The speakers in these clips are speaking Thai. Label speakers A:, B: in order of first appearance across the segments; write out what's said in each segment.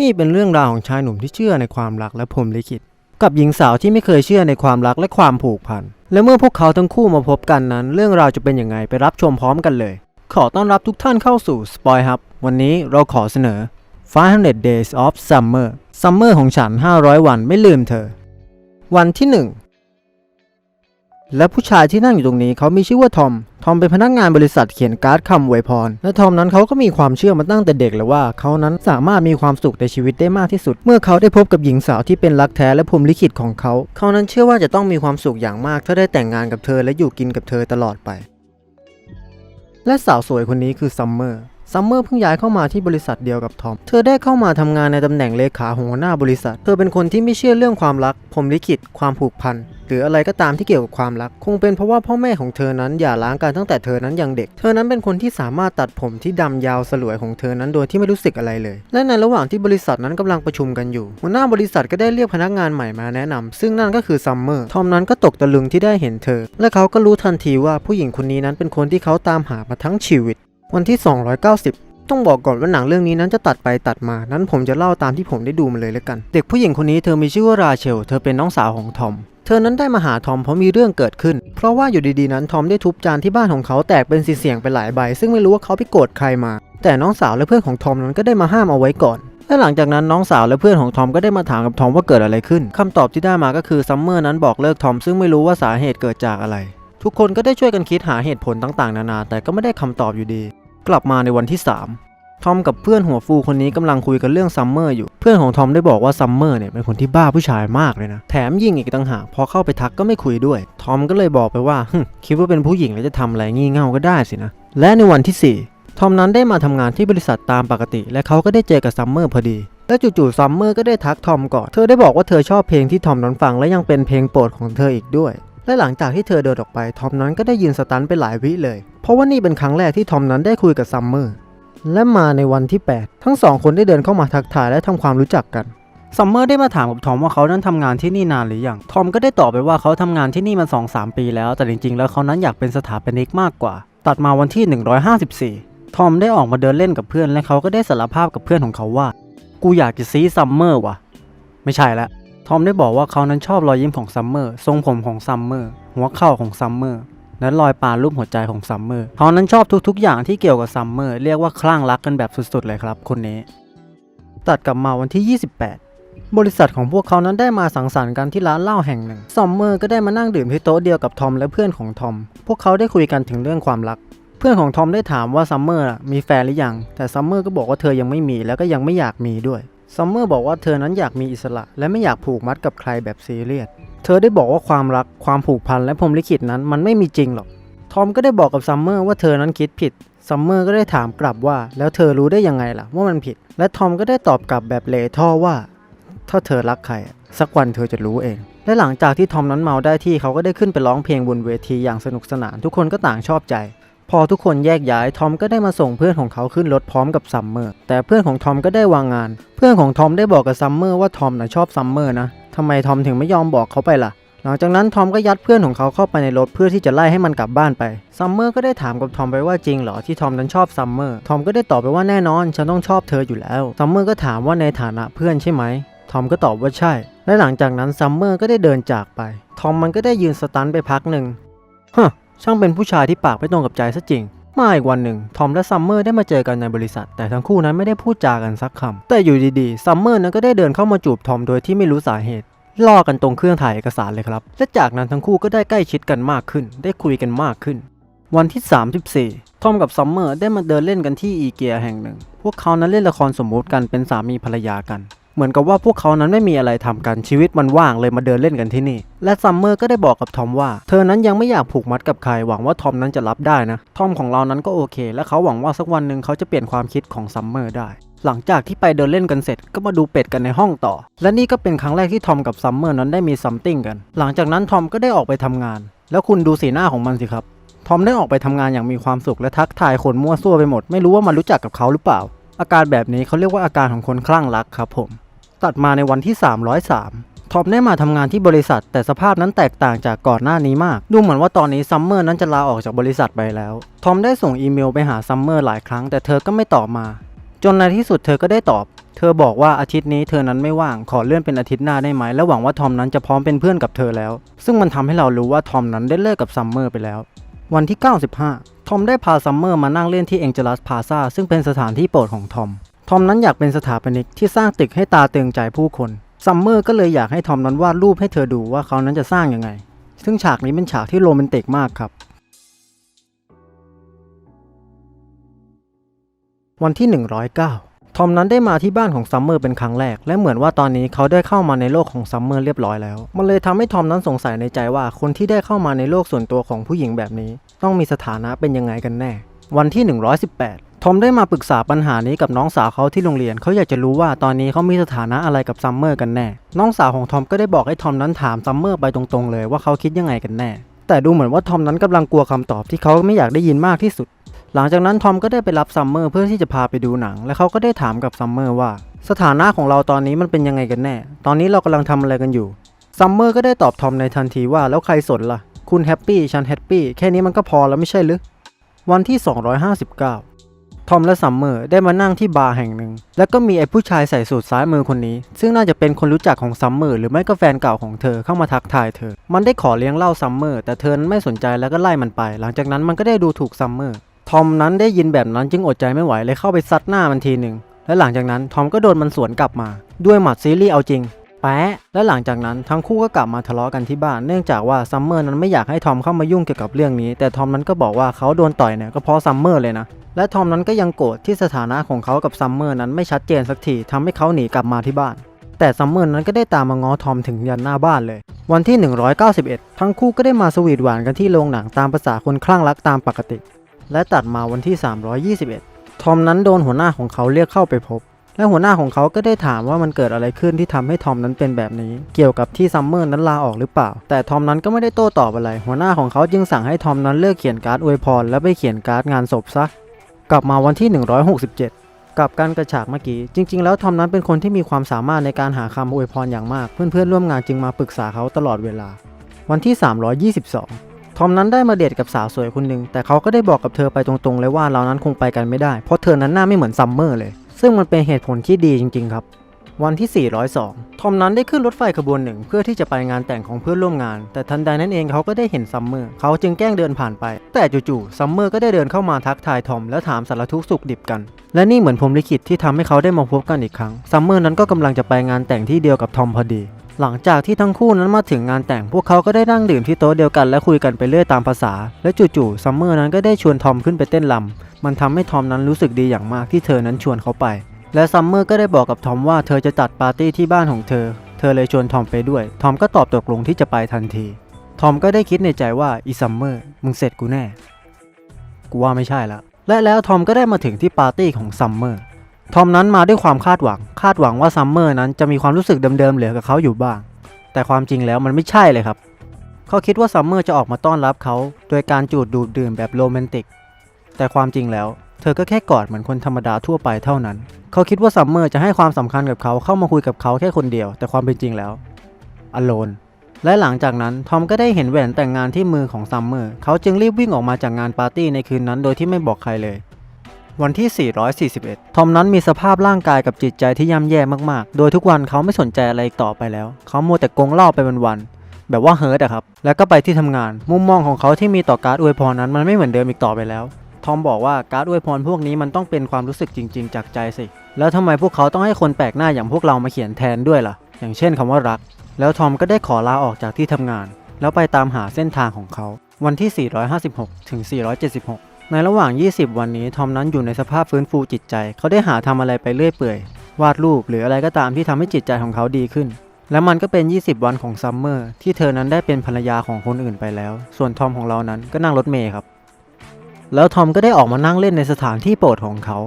A: นี่เป็นเรื่องราวของชายหนุ่มที่เชื่อในความรักและพรหมลิขิต กับหญิงสาวที่ไม่เคยเชื่อในความรักและความผูกพัน และเมื่อพวกเขาทั้งคู่มาพบกันนั้น เรื่องราวจะเป็นยังไงไปรับชมพร้อมกันเลย ขอต้อนรับทุกท่านเข้าสู่ Spoil Hub วันนี้เราขอเสนอ 500 Days of Summer Summer ของฉัน 500 วันไม่ลืมเธอ วันที่ 1 และผู้ชายที่นั่งอยู่ตรงนี้เขามีชื่อว่าทอม ทอมเป็นพนักงานบริษัทเขียนการ์ดคำอวยพร และทอมนั้นเขาก็มีความเชื่อมาตั้งแต่เด็กเลยว่าเขานั้นสามารถมีความสุขในชีวิตได้มากที่สุด เมื่อเขาได้พบกับหญิงสาวที่เป็นรักแท้และพรหมลิขิตของเขา เขานั้นเชื่อว่าจะต้องมีความสุขอย่างมากถ้าได้แต่งงานกับเธอและอยู่กินกับเธอตลอดไป และสาวสวยคนนี้คือซัมเมอร์ ซัมเมอร์เพิ่งย้ายเข้ามาที่บริษัทเดียวกับทอม เธอได้เข้ามาทำงานในตำแหน่งเลขาของหัวหน้าบริษัท เธอเป็นคนที่ไม่เชื่อเรื่องความรักพรหมลิขิตความผูกพันหรืออะไรก็ตามที่เกี่ยวกับความรัก คงเป็นเพราะว่าพ่อแม่ของเธอนั้นหย่าร้างกันตั้งแต่เธอนั้นยังเด็ก เธอนั้นเป็นคนที่สามารถตัดผมที่ดำยาวสลวยของเธอนั้นโดยที่ไม่รู้สึกอะไรเลย และในระหว่างที่บริษัทนั้นกำลังประชุมกันอยู่ หัวหน้าบริษัทก็ได้เรียกพนักงานใหม่มาแนะนำซึ่งนั่นก็คือซัมเมอร์ ทอมนั้นก็ตกตะลึงที่ได้เห็นเธอ และเขาก็รู้ทันทีว่าผู้หญิงคนนี้นั้นเป็นคนที่เขาตามหามาทั้งชีวิต วันที่ 290 ต้องบอกก่อนว่าหนังเรื่องนี้นั้นจะตัดไปตัดมา นั้นผมจะเล่าตามที่ผมได้ดูมาเลยแล้วกัน เด็กผู้หญิงคนนี้เธอมีชื่อว่าราเชล เธอเป็นน้องสาวของทอม เธอนั้นได้มาหาทอมเพราะมีเรื่องเกิดขึ้น เพราะว่าอยู่ดีๆนั้นทอมได้ทุบจานที่บ้านของเขาแตกเป็นสีเสียงไปหลายใบ ซึ่งไม่รู้ว่าเขาไปโกรธใครมา แต่น้องสาวและเพื่อนของทอมนั้นก็ได้มาห้ามเอาไว้ก่อนและหลังจากนั้นน้องสาวและเพื่อนของทอมก็ได้มาถามกับทอมว่าเกิดอะไรขึ้นคำตอบที่ได้มาก็คือซัมเมอร์นั้นบอกเลิกทอมซึ่งไม่รู้ว่าสาเหตุเกิดจากอะไร ทุกคนก็ได้ช่วยกันคิดหาเหตุผลต่างๆ นานา แต่ก็ไม่ได้คำตอบอยู่ดี กลับมาในวันที่ 3 ทอมกับเพื่อนหัวฟูคนนี้กำลังคุยกันเรื่องซัมเมอร์อยู่ เพื่อนของทอมได้บอกว่าซัมเมอร์เนี่ยเป็นคนที่บ้าผู้ชายมากเลยนะ แถมยิ่งอีกต่างหากพอเข้าไปทักก็ไม่คุยด้วย ทอมก็เลยบอกไปว่าคิดว่าเป็นผู้หญิงแล้วจะทำอะไรงี่เง่าก็ได้สินะ และในวันที่ 4 ทอมนั้นได้มาทำงานที่บริษัทตามปกติ และเขาก็ได้เจอกับซัมเมอร์พอดีและจู่ๆซัมเมอร์ก็ได้ทักทอมก่อน เธอได้บอกว่าเธอชอบเพลงที่ทอมนั้นฟังและยังเป็นเพลงโปรดของเธออีกด้วย และหลังจากที่เธอเดินออกไปทอมนั้นก็ได้ยืนสตันไปหลายวิเลย เพราะว่านี่เป็นครั้งแรกที่ทอมนั้นได้คุยกับซัมเมอร์และมาในวันที่ 8 ทั้งสองคนได้เดินเข้ามาทักทายและทำความรู้จักกันซัมเมอร์ได้มาถามกับทอมว่าเขานั้นทำงานที่นี่นานหรือยังทอมก็ได้ตอบไปว่าเขาทำงานที่นี่มา2-3 ปีแล้ว แต่จริงๆ แล้วเขานั้นอยากเป็นสถาปนิกมากกว่า ตัดมาวันที่ 154 ทอมได้ออกมาเดินเล่นกับเพื่อนและเขาก็ได้สารภาพกับเพื่อนของเขาว่า กูอยากจะซีซัมเมอร์ว่ะ ไม่ใช่ละ ทอมได้บอกว่าเขานั้นชอบรอยยิ้มของซัมเมอร์ ทรงผมของซัมเมอร์ หัวเข่าของซัมเมอร์ และรอยปานรูปหัวใจของซัมเมอร์ เขานั้นชอบทุกๆ อย่างที่เกี่ยวกับซัมเมอร์ เรียกว่าคลั่งรักกันแบบสุดๆ เลยครับคนนี้ ตัดกลับมาวันที่ 28 บริษัทของพวกเขานั้นได้มาสังสรรค์กันที่ร้านเหล้าแห่งหนึ่ง ซัมเมอร์ก็ได้มานั่งดื่มที่โต๊ะเดียวกับทอมและเพื่อนของทอม พวกเขาได้คุยกันถึงเรื่องความรัก เพื่อนของทอมได้ถามว่าซัมเมอร์มีแฟนหรือยัง แต่ซัมเมอร์ก็บอกว่าเธอยังไม่มี แล้วก็ยังไม่อยากมีด้วย ซัมเมอร์บอกว่าเธอนั้นอยากมีอิสระ และไม่อยากผูกมัดกับใครแบบซีเรียส เธอได้บอกว่าความรัก ความผูกพันและพรมลิขิตนั้นมันไม่มีจริงหรอก ทอมก็ได้บอกกับซัมเมอร์ว่าเธอนั้นคิดผิด ซัมเมอร์ก็ได้ถามกลับว่า แล้วเธอรู้ได้ยังไงล่ะว่ามันผิด และทอมก็ได้ตอบกลับแบบเลท่อว่า ถ้าเธอรักใครสักวันเธอจะรู้เอง และหลังจากที่ทอมนั้นเมาได้ที่เขาก็ได้ขึ้นไปร้องเพลงบนเวทีอย่างสนุกสนาน ทุกคนก็ต่างชอบใจ พอทุกคนแยกย้ายทอมก็ได้มาส่งเพื่อนของเขาขึ้นรถพร้อมกับซัมเมอร์แต่เพื่อนของทอมก็ได้วางงาน เพื่อนของทอมได้บอกกับซัมเมอร์ว่าทอมน่ะชอบซัมเมอร์นะทำไมทอมถึงไม่ยอมบอกเขาไปล่ะ หลังจากนั้นทอมก็ยัดเพื่อนของเขาเข้าไปในรถเพื่อที่จะไล่ให้มันกลับบ้านไปซัมเมอร์ก็ได้ถามกับทอมไปว่าจริงเหรอที่ทอมนั้นชอบซัมเมอร์ทอมก็ได้ตอบไปว่าแน่นอน ฉันต้องชอบเธออยู่แล้วซัมเมอร์ก็ถามว่าในฐานะเพื่อนใช่ไหมทอมก็ตอบว่าใช่ และหลังจากนั้นซัมเมอร์ก็ได้เดินจากไป ทอมมันก็ได้ยืนสตันไปพักหนึ่งฮะ ช่างเป็นผู้ชายที่ปากไม่ตรงกับใจซะจริง มาอีกวันหนึ่ง ทอมและซัมเมอร์ได้มาเจอกันในบริษัท แต่ทั้งคู่นั้นไม่ได้พูดจากันสักคำ แต่อยู่ดีๆ ซัมเมอร์นั้นก็ได้เดินเข้ามาจูบทอมโดยที่ไม่รู้สาเหตุ ล่อกันตรงเครื่องถ่ายเอกสารเลยครับ และจากนั้นทั้งคู่ก็ได้ใกล้ชิดกันมากขึ้น ได้คุยกันมากขึ้น วันที่ 34 ทอมกับซัมเมอร์ได้มาเดินเล่นกันที่อีเกียแห่งหนึ่ง พวกเขานั้นเล่นละครสมมุติกันเป็นสามีภรรยากัน เหมือนกับว่าพวกเขานั้นไม่มีอะไรทำกันชีวิตมันว่างเลยมาเดินเล่นกันที่นี่ และซัมเมอร์ก็ได้บอกกับทอมว่า เธอนั้นยังไม่อยากผูกมัดกับใครหวังว่าทอมนั้นจะรับได้นะทอมของเรานั้นก็โอเค และเขาหวังว่าสักวันหนึ่งเขาจะเปลี่ยนความคิดของซัมเมอร์ได้หลังจากที่ไปเดินเล่นกันเสร็จก็มาดูเป็ดกันในห้องต่อ และนี่ก็เป็นครั้งแรกที่ทอมกับซัมเมอร์นั้นได้มีซัมติงกัน หลังจากนั้นทอมก็ได้ออกไปทำงาน แล้วคุณดูสีหน้าของมันสิครับ ทอมได้ออกไปทำงานอย่างมีความสุขและทักทายคนมั่วซั่วไปหมด ไม่รู้ว่ามันรู้จักกับเขาหรือเปล่า อาการแบบนี้เขาเรียกว่าอาการของคนคลั่งรักครับผม ตัดมาในวันที่ 303 ทอมได้มาทำงานที่บริษัท แต่สภาพนั้นแตกต่างจากก่อนหน้านี้มาก ดูเหมือนว่าตอนนี้ซัมเมอร์นั้นจะลาออกจากบริษัทไปแล้ว ทอมได้ส่งอีเมลไปหาซัมเมอร์หลายครั้งแต่เธอก็ไม่ตอบมา จนในที่สุดเธอก็ได้ตอบ เธอบอกว่าอาทิตย์นี้เธอนั้นไม่ว่าง ขอเลื่อนเป็นอาทิตย์หน้าได้ไหม และหวังว่าทอมนั้นจะพร้อมเป็นเพื่อนกับเธอแล้ว ซึ่งมันทำให้เรารู้ว่าทอมนั้นได้เลิกกับซัมเมอร์ไปแล้ว วันที่ 95 ทอมได้พาซัมเมอร์มานั่งเล่นที่เอ็งเจลัสพาซาซึ่งเป็นสถานที่โปรดของทอม ทอมนั้นอยากเป็นสถาปนิกที่สร้างตึกให้ตาเตืองใจผู้คน ซัมเมอร์ก็เลยอยากให้ทอมนั้นวาดรูปให้เธอดูว่าเขานั้นจะสร้างยังไง ซึ่งฉากนี้เป็นฉากที่โรแมนติกมากครับ วันที่ 109 ทอมนั้นได้มาที่บ้านของซัมเมอร์เป็นครั้งแรก และเหมือนว่าตอนนี้เขาได้เข้ามาในโลกของซัมเมอร์เรียบร้อยแล้ว มันเลยทำให้ทอมนั้นสงสัยในใจว่าคนที่ได้เข้ามาในโลกส่วนตัวของผู้หญิงแบบนี้ ต้องมีสถานะเป็นยังไงกันแน่ วันที่ 118 ทอมได้มาปรึกษาปัญหานี้กับน้องสาวเขาที่โรงเรียน เขาอยากจะรู้ว่าตอนนี้เขามีสถานะอะไรกับซัมเมอร์กันแน่ น้องสาวของทอมก็ได้บอกให้ทอมนั้นถามซัมเมอร์ไปตรงๆเลยว่าเขาคิดยังไงกันแน่ แต่ดูเหมือนว่าทอมนั้นกำลังกลัวคำตอบที่เขาไม่อยากได้ยินมากที่สุด หลังจากนั้นทอมก็ได้ไปรับซัมเมอร์เพื่อที่จะพาไปดูหนัง และเขาก็ได้ถามกับซัมเมอร์ว่า สถานะของเราตอนนี้มันเป็นยังไงกันแน่ ตอนนี้เรากำลังทำอะไรกันอยู่ ซัมเมอร์ก็ได้ตอบทอมในทันทีว่าแล้วใครสนล่ะ คุณแฮปปี้ฉันแฮปปี้แค่นี้มันก็พอแล้วไม่ใช่หรือวันที่ 259 ทอมและซัมเมอร์ได้มานั่งที่บาร์แห่งหนึ่ง แล้วก็มีไอ้ผู้ชายใส่สูทซ้ายมือคนนี้ ซึ่งน่าจะเป็นคนรู้จักของซัมเมอร์หรือไม่ก็แฟนเก่าของเธอเข้ามาทักทายเธอ มันได้ขอเลี้ยงเหล้าซัมเมอร์แต่เธอไม่สนใจแล้วก็ไล่มันไป หลังจากนั้นมันก็ได้ดูถูกซัมเมอร์ ทอมนั้นได้ยินแบบนั้นจึงอดใจไม่ไหวเลยเข้าไปซัดหน้ามันทีหนึ่ง และหลังจากนั้นทอมก็โดนมันสวนกลับมา ด้วยหมัดซีรีส์เอาจริง แปะและหลังจากนั้นทั้งคู่ก็กลับมาทะเลาะกันที่บ้านเนื่องจากว่าซัมเมอร์นั้นไม่อยากให้ทอมเข้ามายุ่งเกี่ยวกับเรื่องนี้ แต่ทอมนั้นก็บอกว่าเขาโดนต่อยเนี่ยก็เพราะซัมเมอร์เลยนะและทอมนั้นก็ยังโกรธที่สถานะของเขากับซัมเมอร์นั้นไม่ชัดเจนสักทีทำให้เขาหนีกลับมาที่บ้าน แต่ซัมเมอร์นั้นก็ได้ตามมาง้อทอมถึงยันหน้าบ้านเลย วันที่ 191 ทั้งคู่ก็ได้มาสวีทหวานกันที่โรงหนังตามภาษาคนคลั่งรักตามปกติ และตัดมาวันที่ 321 ทอมนั้นโดนหัวหน้าของเขาเรียกเข้าไปพบ และหัวหน้าของเขาก็ได้ถามว่ามันเกิดอะไรขึ้นที่ทำให้ทอมนั้นเป็นแบบนี้ เกี่ยวกับที่ซัมเมอร์นั้นลาออกหรือเปล่า แต่ทอมนั้นก็ไม่ได้โต้ตอบอะไร หัวหน้าของเขาจึงสั่งให้ทอมนั้นเลิกเขียนการ์ดอวยพรและไปเขียนการ์ดงานศพซะ กลับมาวันที่ 167กับการกระฉากเมื่อกี้ จริง ๆ แล้วทอมนั้นเป็นคนที่มีความสามารถในการหาคำอวยพรอย่างมาก เพื่อนๆร่วมงานจึงมาปรึกษาเขาตลอดเวลา วันที่ 322 ทอมนั้นได้มาเดทกับสาวสวยคนหนึ่งแต่เขาก็ได้บอกกับเธอไปตรงๆ เลยว่าเรานั้นคงไปกันไม่ได้ เพราะเธอนั้นหน้าไม่เหมือนซัมเมอร์เลย ซึ่งมันเป็นเหตุผลที่ดีจริงๆครับ วันที่ 402 ทอมนั้นได้ขึ้นรถไฟขบวนหนึ่ง เพื่อที่จะไปงานแต่งของเพื่อนร่วมงาน แต่ทันใดนั้นเองเขาก็ได้เห็นซัมเมอร์ เขาจึงแกล้งเดินผ่านไป แต่จู่ๆซัมเมอร์ก็ได้เดินเข้ามาทักทายทอมแล้วถามสารทุกข์สุขดิบกัน และนี่เหมือนพรหมลิขิตที่ทำให้เขาได้มาพบกันอีกครั้ง ซัมเมอร์นั้นก็กำลังจะไปงานแต่งที่เดียวกับทอมพอดี หลังจากที่ทั้งคู่นั้นมาถึงงานแต่งพวกเขาก็ได้นั่งดื่มที่โต๊ะเดียวกันและคุยกันไปเรื่อยตามภาษา และจู่ๆซัมเมอร์นั้นก็ได้ชวนทอมขึ้นไปเต้นรำมันทำให้ทอมนั้นรู้สึกดีอย่างมากที่เธอนั้นชวนเขาไป และซัมเมอร์ก็ได้บอกกับทอมว่าเธอจะจัดปาร์ตี้ที่บ้านของเธอ เธอเลยชวนทอมไปด้วย ทอมก็ตอบตกลงที่จะไปทันที ทอมก็ได้คิดในใจว่าอีซัมเมอร์มึงเสร็จกูแน่ กูว่าไม่ใช่ละและแล้วทอมก็ได้มาถึงที่ปาร์ตี้ของซัมเมอร์ ทอมนั้นมาด้วยความคาดหวัง คาดหวังว่าซัมเมอร์นั้นจะมีความรู้สึกเดิมๆเหลือกับเขาอยู่บ้าง แต่ความจริงแล้วมันไม่ใช่เลยครับ เขาคิดว่าซัมเมอร์จะออกมาต้อนรับเขา โดยการจูดดูดดื่มแบบโรแมนติก แต่ความจริงแล้ว เธอก็แค่กอดเหมือนคนธรรมดาทั่วไปเท่านั้น เขาคิดว่าซัมเมอร์จะให้ความสำคัญกับเขาเข้ามาคุยกับเขาแค่คนเดียว แต่ความเป็นจริงแล้วอโลนและหลังจากนั้นทอมก็ได้เห็นแหวนแต่งงานที่มือของซัมเมอร์ เขาจึงรีบวิ่งออกมาจากงานปาร์ตี้ในคืนนั้นโดยที่ไม่บอกใครเลย วันที่ 441 ทอมนั้นมีสภาพร่างกายกับจิตใจที่ย่ำแย่มากๆ โดยทุกวันเขาไม่สนใจอะไรอีกต่อไปแล้ว เขาโมวแต่กงเหล้าไปวันๆ แบบว่าเฮิร์ตอะครับ แล้วก็ไปที่ทำงาน มุมมองของเขาที่มีต่อการ์ดอวยพรนั้นมันไม่เหมือนเดิมอีกต่อไปแล้ว ทอมบอกว่าการ์ดอวยพรพวกนี้มันต้องเป็นความรู้สึกจริง ๆ จากใจสิ แล้วทำไมพวกเขาต้องให้คนแปลกหน้าอย่างพวกเรามาเขียนแทนด้วยล่ะ อย่างเช่นคำว่ารัก แล้วทอมก็ได้ขอลาออกจากที่ทำงาน แล้วไปตามหาเส้นทางของเขา วันที่ 456 ถึง 476 ในระหว่าง 20 วันนี้ทอมนั้นอยู่ในสภาพฟื้นฟูจิตใจ เขาได้หาทำอะไรไปเรื่อยเปื่อย วาดรูปหรืออะไรก็ตามที่ทำให้จิตใจของเขาดีขึ้น และมันก็เป็น 20 วันของซัมเมอร์ที่เธอนั้นได้เป็นภรรยาของคนอื่นไปแล้ว ส่วนทอมของเรานั้นก็นั่งรถเมย์ครับ แล้วทอมก็ได้ออกมานั่งเล่นในสถานที่โปรดของเขา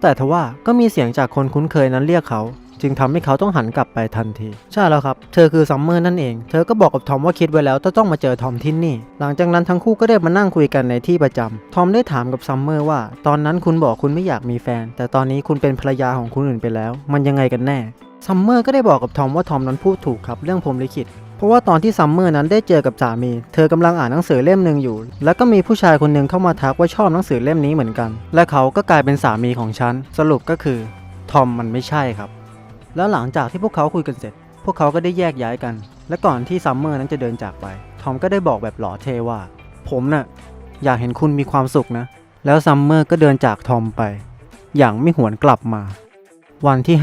A: แต่ทว่าก็มีเสียงจากคนคุ้นเคยนั้นเรียกเขา จึงทำให้เขาต้องหันกลับไปทันที ใช่แล้วครับ เธอคือซัมเมอร์นั่นเอง เธอก็บอกกับทอมว่าคิดไว้แล้วจะต้องมาเจอทอมที่นี่ หลังจากนั้นทั้งคู่ก็ได้มานั่งคุยกันในที่ประจำทอมได้ถามกับซัมเมอร์ว่า ตอนนั้นคุณบอกคุณไม่อยากมีแฟน แต่ตอนนี้คุณเป็นภรรยาของคนอื่นไปแล้ว มันยังไงกันแน่ ซัมเมอร์ก็ได้บอกกับทอมว่าทอมนั้นพูดถูกครับเรื่องพรมลิขิตเพราะว่าตอนที่ซัมเมอร์นั้นได้เจอกับสามี เธอกำลังอ่านหนังสือเล่มหนึ่งอยู่ แล้วก็มีผู้ชายคนหนึ่งเข้ามาทักว่าชอบหนังสือเล่มนี้เหมือนกัน และเขาก็กลายเป็นสามีของฉัน สรุปก็คือ ทอมมันไม่ใช่ครับ แล้วหลังจากที่พวกเขาคุยกันเสร็จ พวกเขาก็ได้แยกย้ายกัน และก่อนที่ซัมเมอร์นั้นจะเดินจากไป ทอมก็ได้บอกแบบหล่อเทว่า ผมน่ะอยากเห็นคุณมีความสุขนะ แล้วซัมเมอร์ก็เดินจากทอมไป อย่างไม่หวนกลับมา วันที่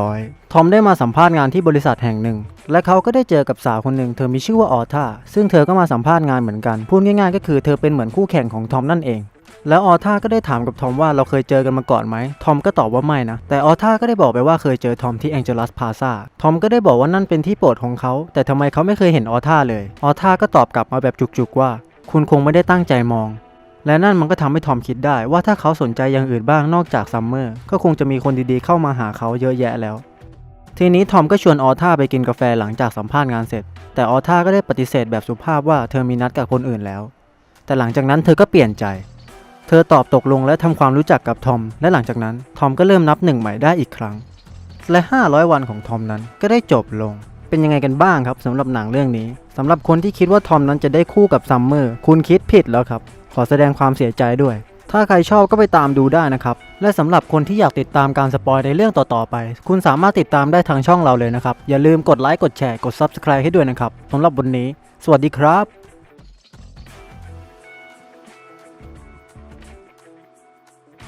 A: 500 ทอมได้มาสัมภาษณ์งานที่บริษัทแห่งหนึ่ง และเขาก็ได้เจอกับสาวคนหนึ่ง เธอมีชื่อว่าออท่าซึ่งเธอก็มาสัมภาษณ์งานเหมือนกัน พูดง่ายๆ ก็คือเธอเป็นเหมือนคู่แข่งของทอมนั่นเอง แล้วออท่าก็ได้ถามกับทอมว่าเราเคยเจอกันมาก่อนไหมทอมก็ตอบว่าไม่นะ แต่ออท่าก็ได้บอกไปว่าเคยเจอทอมที่แองเจลัสพาซาทอมก็ได้บอกว่านั่นเป็นที่โปรดของเขา แต่ทำไมเขาไม่เคยเห็นออท่าเลย ออท่าก็ตอบกลับมาแบบจุกๆว่า คุณคงไม่ได้ตั้งใจมอง และนั่นมันก็ทำให้ทอมคิดได้ว่าถ้าเขาสนใจอย่างอื่นบ้างนอกจากซัมเมอร์ก็คงจะมีคนดีๆเข้ามาหาเขาเยอะแยะแล้ว ทีนี้ทอมก็ชวนออท่าไปกินกาแฟหลังจากสัมภาษณ์งานเสร็จ แต่ออท่าก็ได้ปฏิเสธแบบสุภาพว่าเธอมีนัดกับคนอื่นแล้ว แต่หลังจากนั้นเธอก็เปลี่ยนใจ เธอตอบตกลงและทำความรู้จักกับทอม และหลังจากนั้น ทอมก็เริ่มนับหนึ่งใหม่ได้อีกครั้ง และ 500 วันของทอมนั้นก็ได้จบลง เป็นยังไงกันบ้างครับสำหรับหนังเรื่องนี้สำหรับคนที่คิดว่าทอมนั้นจะได้คู่กับซัมเมอร์คุณคิดผิดแล้วครับ ขอแสดงความเสียใจด้วย ถ้าใครชอบก็ไปตามดูได้นะครับ และสำหรับคนที่อยากติดตามการสปอยในเรื่องต่อๆไป คุณสามารถติดตามได้ทางช่องเราเลยนะครับอย่าลืมกดไลค์กดแชร์กด Subscribe ให้ด้วยนะครับสำหรับวันนี้ สวัสดีครับ